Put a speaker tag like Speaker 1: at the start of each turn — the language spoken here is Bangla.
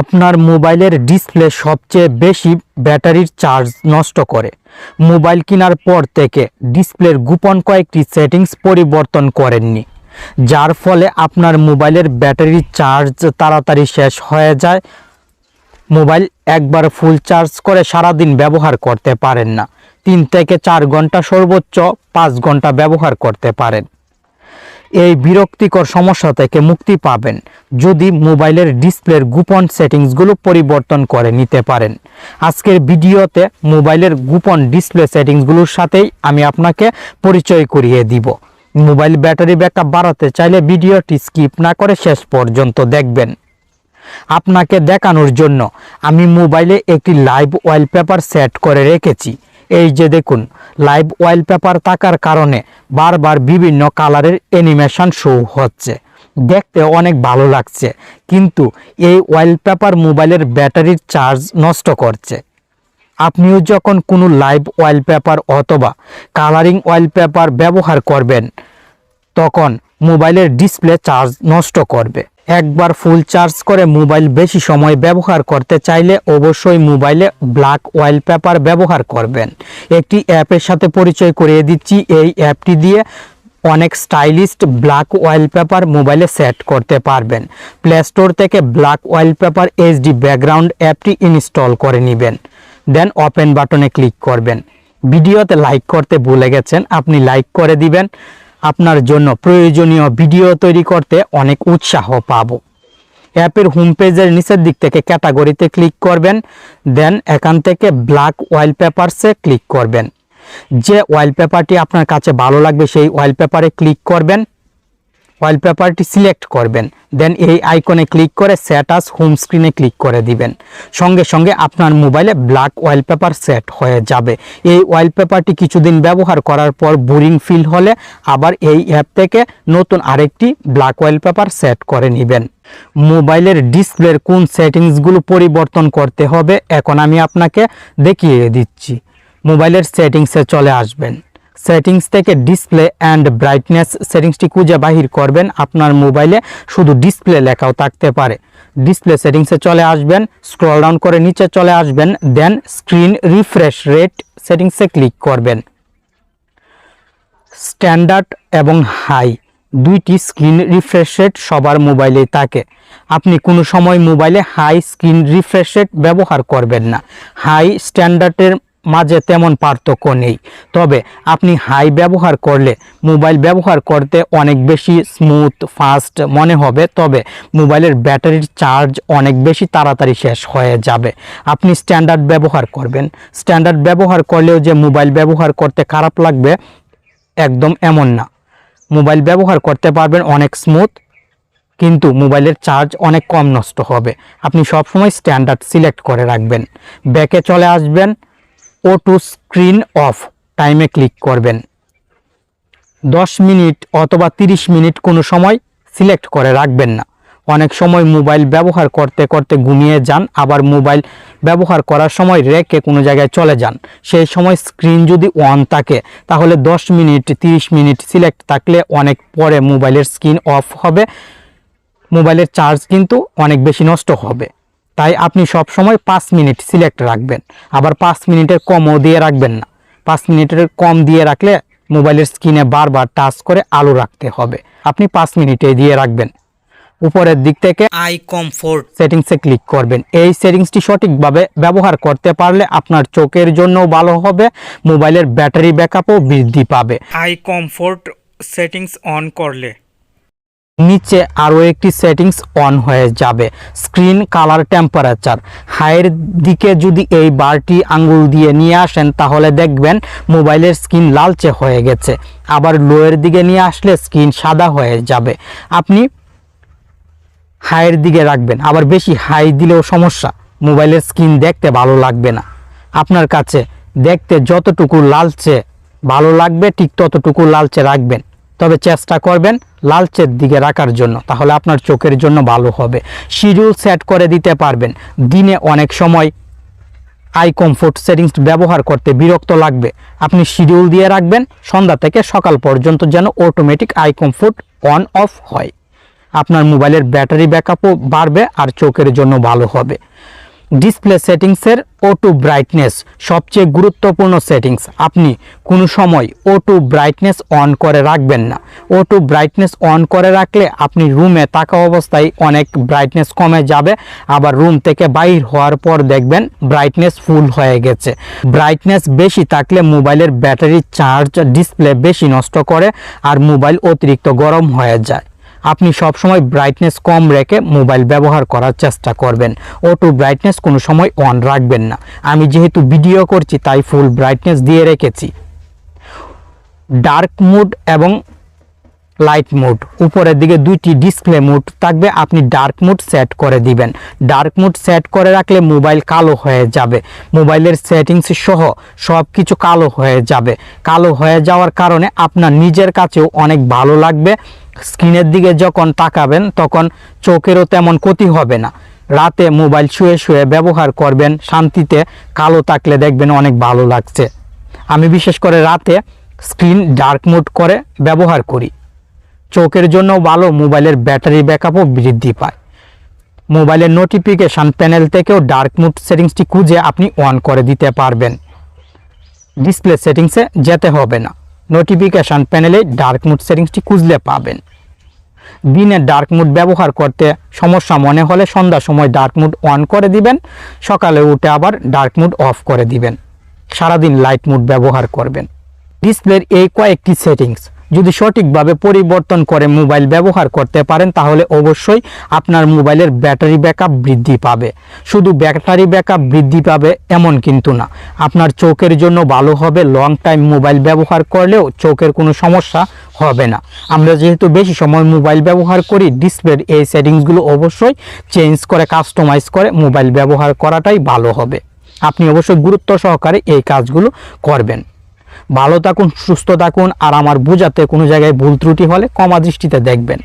Speaker 1: আপনার মোবাইলের ডিসপ্লে সবচেয়ে বেশি ব্যাটারির চার্জ নষ্ট করে। মোবাইল কেনার পর থেকে ডিসপ্লের গোপন কয়েকটি সেটিংস পরিবর্তন করেননি, যার ফলে আপনার মোবাইলের ব্যাটারির চার্জ তাড়াতাড়ি শেষ হয়ে যায়। মোবাইল একবার ফুল চার্জ করে সারাদিন ব্যবহার করতে পারেন না। তিন থেকে চার ঘণ্টা সর্বোচ্চ পাঁচ ঘণ্টা ব্যবহার করতে পারেন। এই বিরক্তিকর সমস্যা থেকে মুক্তি পাবেন যদি মোবাইলের ডিসপ্লের গোপন সেটিংসগুলো পরিবর্তন করে নিতে পারেন। আজকের ভিডিওতে মোবাইলের গোপন ডিসপ্লে সেটিংসগুলোর সাথেই আমি আপনাকে পরিচয় করিয়ে দিব। মোবাইল ব্যাটারি ব্যাকআপ বাড়াতে চাইলে ভিডিওটি স্কিপ না করে শেষ পর্যন্ত দেখবেন। আপনাকে দেখানোর জন্য আমি মোবাইলে একটি লাইভ ওয়ালপেপার সেট করে রেখেছি। এই যে দেখুন লাইভ ওয়ালপেপার থাকার কারণে বারবার বিভিন্ন কালারের অ্যানিমেশন শো হচ্ছে। দেখতে অনেক ভালো লাগছে, কিন্তু এই ওয়ালপেপার মোবাইলের ব্যাটারির চার্জ নষ্ট করছে। আপনিও যখন কোনো লাইভ ওয়ালপেপার অথবা কালারিং ওয়ালপেপার ব্যবহার করবেন, তখন মোবাইলের ডিসপ্লে চার্জ নষ্ট করবে। একবার ফুল চার্জ করে মোবাইল বেশি সময় ব্যবহার করতে চাইলে অবশ্যই মোবাইলে ব্ল্যাক ওয়ালপেপার ব্যবহার করবেন। একটি অ্যাপের সাথে পরিচয় করিয়ে দিচ্ছি, এই অ্যাপটি দিয়ে অনেক স্টাইলিস্ট ব্ল্যাক ওয়ালপেপার মোবাইলে সেট করতে পারবেন। প্লে স্টোর থেকে ব্ল্যাক ওয়ালপেপার এইচডি ব্যাকগ্রাউন্ড অ্যাপটি ইনস্টল করে নেবেন। দেন ওপেন বাটনে ক্লিক করবেন। ভিডিওতে লাইক করতে ভুলে গেছেন, আপনি লাইক করে দিবেন। আপনার জন্য প্রয়োজনীয় ভিডিও তৈরি করতে অনেক উৎসাহ পাব। অ্যাপের হোম পেজের নিচের দিক থেকে ক্যাটাগরিতে ক্লিক করবেন, দেন এখান থেকে ব্ল্যাক ওয়ালপেপারসে ক্লিক করবেন। যে ওয়ালপেপারটি আপনার কাছে ভালো লাগবে, সেই ওয়ালপেপারে ক্লিক করবেন ওয়ালপেপারটি সিলেক্ট করবেন। দেন এই আইকনে ক্লিক করে সেট আস হোম স্ক্রিনে ক্লিক করে দিবেন। সঙ্গে সঙ্গে আপনার মোবাইলে ব্ল্যাক ওয়ালপেপার সেট হয়ে যাবে। এই ওয়ালপেপারটি কিছুদিন ব্যবহার করার পর বোরিং ফিল হলে আবার এই অ্যাপ থেকে নতুন আরেকটি ব্ল্যাক ওয়ালপেপার সেট করে নেবেন। মোবাইলের ডিসপ্লের কোন সেটিংসগুলো পরিবর্তন করতে হবে, এখন আমি আপনাকে দেখিয়ে দিচ্ছি। মোবাইলের সেটিংসে চলে আসবেন। সেটিংস থেকে ডিসপ্লে অ্যান্ড ব্রাইটনেস সেটিংসটি খুঁজে বাহির করবেন আপনার মোবাইলে, শুধু ডিসপ্লে লেখাও থাকতে পারে। ডিসপ্লে সেটিংসে চলে আসবেন, স্ক্রল ডাউন করে নিচে চলে আসবেন, দেন স্ক্রিন রিফ্রেশ রেট সেটিংসে ক্লিক করবেন। স্ট্যান্ডার্ড এবং হাই, দুইটি স্ক্রিন রিফ্রেশ রেট সবার মোবাইলেই থাকে। আপনি কোনো সময় মোবাইলে হাই স্ক্রিন রিফ্রেশ রেট ব্যবহার করবেন না। হাই স্ট্যান্ডার্ডের মাঝে তেমন পার্থক্য নেই। তবে আপনি হাই ব্যবহার করলে মোবাইল ব্যবহার করতে অনেক বেশি স্মুথ, ফাস্ট মনে হবে। তবে মোবাইলের ব্যাটারির চার্জ অনেক বেশি তাড়াতাড়ি শেষ হয়ে যাবে। আপনি স্ট্যান্ডার্ড ব্যবহার করবেন। স্ট্যান্ডার্ড ব্যবহার করলেও যে মোবাইল ব্যবহার করতে খারাপ লাগবে একদম এমন না। মোবাইল ব্যবহার করতে পারবেন অনেক স্মুথ, কিন্তু মোবাইলের চার্জ অনেক কম নষ্ট হবে। আপনি সবসময় স্ট্যান্ডার্ড সিলেক্ট করে রাখবেন। ব্যাকে চলে আসবেন। ও টু স্ক্রিন অফ টাইমে ক্লিক করবেন। দশ মিনিট অথবা তিরিশ মিনিট কোনো সময় সিলেক্ট করে রাখবেন না। অনেক সময় মোবাইল ব্যবহার করতে করতে ঘুমিয়ে যান, আবার মোবাইল ব্যবহার করার সময় রেখে কোনো জায়গায় চলে যান। সেই সময় স্ক্রিন যদি অন থাকে, তাহলে দশ মিনিট, তিরিশ মিনিট সিলেক্ট থাকলে অনেক পরে মোবাইলের স্ক্রিন অফ হবে। মোবাইলের চার্জ কিন্তু অনেক বেশি নষ্ট হবে। তাই আপনি সব সময় পাঁচ মিনিট সিলেক্ট রাখবেন। আবার পাঁচ মিনিটের কমও দিয়ে রাখবেন না। পাঁচ মিনিটের কম দিয়ে রাখলে মোবাইলের স্ক্রিনে বারবার টাচ করে আলো রাখতে হবে। আপনি পাঁচ মিনিটে দিয়ে রাখবেন। উপরের দিক থেকে আই কমফোর্ট সেটিংসে ক্লিক করবেন। এই সেটিংসটি সঠিকভাবে ব্যবহার করতে পারলে আপনার চোখের জন্য ভালো হবে মোবাইলের ব্যাটারি ব্যাকআপও বৃদ্ধি পাবে।
Speaker 2: আই কমফোর্ট সেটিংস অন করলে।
Speaker 1: নিচে আরও একটি সেটিংস অন হয়ে যাবে। Screen, colour, temperature. হাইয়ের দিকে যদি এই বারটি আঙ্গুল দিয়ে নিয়ে আসেন, তাহলে দেখবেন মোবাইলের স্ক্রিন লালচে হয়ে গেছে। আবার লোয়ের দিকে নিয়ে আসলে স্ক্রিন সাদা হয়ে যাবে। আপনি হাইয়ের দিকে রাখবেন। আবার বেশি হাই দিলেও সমস্যা, মোবাইলের স্ক্রিন দেখতে ভালো লাগবে না। আপনার কাছে দেখতে যতটুকু লালচে ভালো লাগবে, ঠিক ততটুকু লালচে রাখবেন। তবে চেষ্টা করবেন লালচের দিকে রাখার জন্য, তাহলে আপনার চোখের জন্য ভালো হবে। শিডিউল সেট করে দিতে পারবেন। দিনে অনেক সময় আই কমফোর্ট সেটিংস ব্যবহার করতে বিরক্ত লাগবে। আপনি শিডিউল দিয়ে রাখবেন, সন্ধ্যা থেকে সকাল পর্যন্ত যেন automatic eye comfort on off হয়। আপনার মোবাইলের ব্যাটারি ব্যাকআপও বাড়বে আর চোখের জন্য ভালো হবে। ডিসপ্লে সেটিংসের ও টু ব্রাইটনেস সবচেয়ে গুরুত্বপূর্ণ সেটিংস আপনি কোনো সময় ও টু ব্রাইটনেস অন করে রাখবেন না। ও টু ব্রাইটনেস অন করে রাখলে আপনি রুমে থাকা অবস্থায় অনেক ব্রাইটনেস কমে যাবে। আবার রুম থেকে বাইর হওয়ার পর দেখবেন ব্রাইটনেস ফুল হয়ে গেছে। ব্রাইটনেস বেশি থাকলে মোবাইলের ব্যাটারি চার্জ ডিসপ্লে বেশি নষ্ট করে, আর মোবাইল অতিরিক্ত গরম হয়ে যায়। আপনি সবসময় ব্রাইটনেস কম রেখে মোবাইল ব্যবহার করার চেষ্টা করবেন। অটো ব্রাইটনেস কোনো সময় অন রাখবেন না। আমি যেহেতু ভিডিও করছি, তাই ফুল ব্রাইটনেস দিয়ে রেখেছি। ডার্ক মুড এবং লাইট মোড উপরের দিকে দুইটি ডিসপ্লে মোড থাকবে, আপনি ডার্ক মোড সেট করে দিবেন। ডার্ক মোড সেট করে রাখলে মোবাইল কালো হয়ে যাবে। মোবাইলের সেটিংস সহ সব কিছু কালো হয়ে যাবে। কালো হয়ে যাওয়ার কারণে আপনার নিজের কাছেও অনেক ভালো লাগবে। স্ক্রিনের দিকে যখন তাকাবেন, তখন চোখেরও তেমন ক্ষতি হবে না। রাতে মোবাইল শুয়ে শুয়ে ব্যবহার করবেন, শান্তিতে কালো থাকলে দেখবেন অনেক ভালো লাগছে। আমি বিশেষ করে রাতে স্ক্রিন ডার্ক মোড করে ব্যবহার করি। চোখের জন্য ভালো মোবাইলের ব্যাটারি ব্যাকআপও বৃদ্ধি পায়। মোবাইলের নোটিফিকেশান প্যানেল থেকেও ডার্ক মুড সেটিংসটি খুঁজে আপনি অন করে দিতে পারবেন। ডিসপ্লে সেটিংসে যেতে হবে না। নোটিফিকেশান প্যানেলে ডার্ক মুড সেটিংসটি খুঁজলে পাবেন। দিনে ডার্ক মুড ব্যবহার করতে সমস্যা মনে হলে সন্ধ্যার সময় ডার্ক মুড অন করে দিবেন, সকালে উঠে আবার ডার্ক মুড অফ করে দিবেন। সারাদিন লাইট মুড ব্যবহার করবেন। ডিসপ্লের এই কয়েকটি সেটিংস যদি সঠিকভাবে পরিবর্তন করে মোবাইল ব্যবহার করতে পারেন, তাহলে অবশ্যই আপনার মোবাইলের ব্যাটারি ব্যাকআপ বৃদ্ধি পাবে। শুধু ব্যাটারি ব্যাকআপ বৃদ্ধি পাবে এমন কিন্তু না। আপনার চোখের জন্য ভালো হবে লং টাইম মোবাইল ব্যবহার করলেও চোখের কোনো সমস্যা হবে না। আমরা যেহেতু বেশি সময় মোবাইল ব্যবহার করি ডিসপ্লের এই সেটিংসগুলো অবশ্যই চেঞ্জ করে কাস্টমাইজ করে মোবাইল ব্যবহার করাটাই ভালো হবে। আপনি অবশ্যই গুরুত্ব সহকারে এই কাজগুলো করবেন। ভালো থাকুন, সুস্থ থাকুন, আর আমার বোঝাতে কোনো জায়গায় ভুল ত্রুটি হলে কমা দৃষ্টিতে দেখবেন।